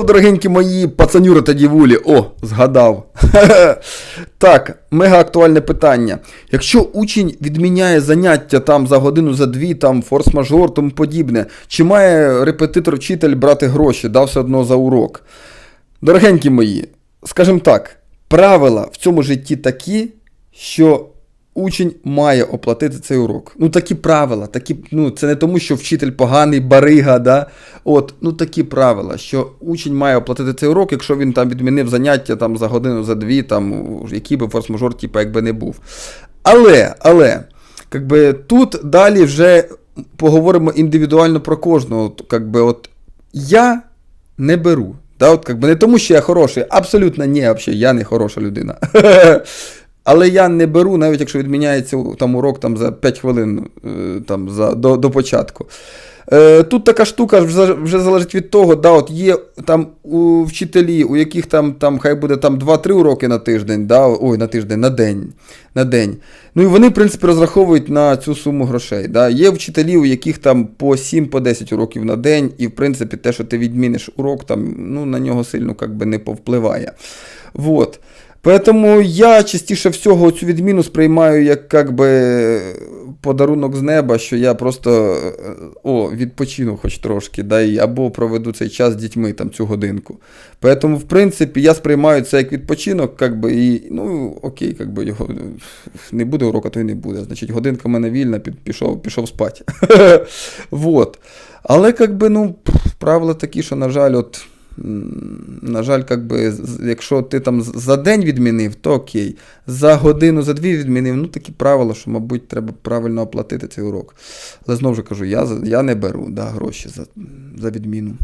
Дорогенькі мої пацанюри та дівулі, о, згадав. так, мега актуальне питання. Якщо учень відміняє заняття там за годину, за дві, там форс-мажор, тому подібне, чи має репетитор-вчитель брати гроші, дав все одно за урок? Дорогенькі мої, скажімо так, правила в цьому житті такі, що учень має оплатити цей урок. Ну, такі правила, такі, ну, це не тому, що вчитель поганий, барига, да? От, ну такі правила, що учень має оплатити цей урок, якщо він там відмінив заняття там, за годину, за дві, там, який би форс-мажор, типу, якби не був. Але, але, якби тут далі вже поговоримо індивідуально про кожного. От, Якби, от, я не беру. Да, от, якби, не тому, що я хороший, абсолютно ні, взагалі, я не хороша людина. Але я не беру, навіть якщо відміняється там, урок там, за 5 хвилин е, там, за, до, до початку. Е, тут така штука вже, залежить від того, да, от є там у вчителі, у яких там, там хай буде там 2-3 уроки на тиждень, да, ой, на тиждень, на день. На день. Ну і вони, в принципі, розраховують на цю суму грошей. Да. Є вчителі, у яких там по 7-10 уроків на день, і в принципі те, що ти відміниш урок, там, ну, на нього сильно как би, не повпливає. Вот. Поэтому я частіше всього цю відміну сприймаю як как би, подарунок з неба, що я просто е, о, відпочину хоч трошки, да, або проведу цей час з дітьми там цю годинку. Поэтому, в принципі, я сприймаю це як відпочинок, как би, і ну окей, как би, його не буде урока, то й не буде. Значить, годинка в мене вільна, пішов, пішов спати. Але как би, ну, правила такі, що, на жаль, от. На жаль, как би, якщо ти там за день відмінив, то окей. За годину, за дві відмінив, ну такі правила, що, мабуть, треба правильно оплатити цей урок. Але знову ж кажу, я, я не беру да, гроші за, за відміну.